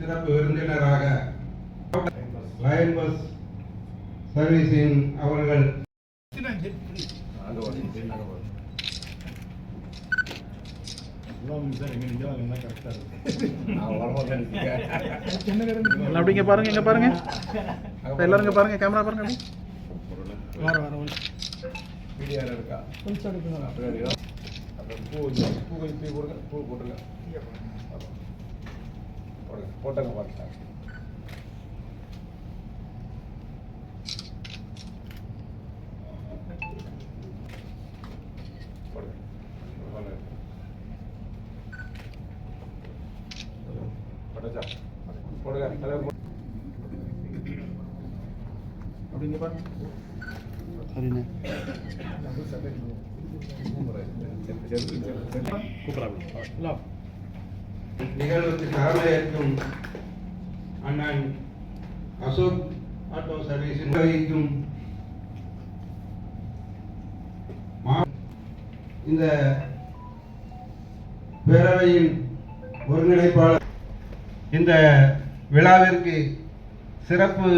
சிறப்பு விருந்தினராக line bus சர்வீஸின் அவர்கள். எல்லாம் அப்படி இங்க பாருங்க இங்க பாருங்க. எல்லாரும் இங்க பாருங்க கேமரா பாருங்க வர வர வீடியோல இருக்கா கொஞ்சம் பூ பூ பூ போட்டுருங்க போட்டாங்க பார்த்துட்டாங்க போடுங்க. போடுங்க. போட்டாச்சா? போடுங்க. தலைவர் போ- அப்படி இங்க பாருங்க. சரிண்ணே. சரி, நிகழ்வுக்கு அண்ணன் அசோக் ஆட்டோ சர்வீஸ் நிர்வகிக்கும் இந்த பேரவையின் ஒருங்கிணைப்பாளர் இந்த விழாவிற்கு சிறப்பு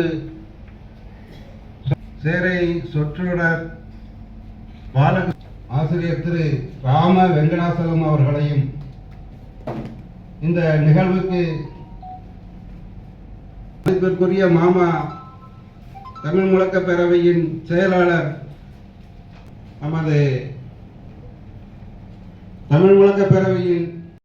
சேரை சொற்றொடர் பாலக ஆசிரியர் திரு ராம வெங்கடாசலம் அவர்களையும் இந்த நிகழ்வுக்கு மதிப்பிற்குரிய மாமா தமிழ் முழக்க பேரவையின் செயலாளர் நமது தமிழ் முழக்க பேரவையின்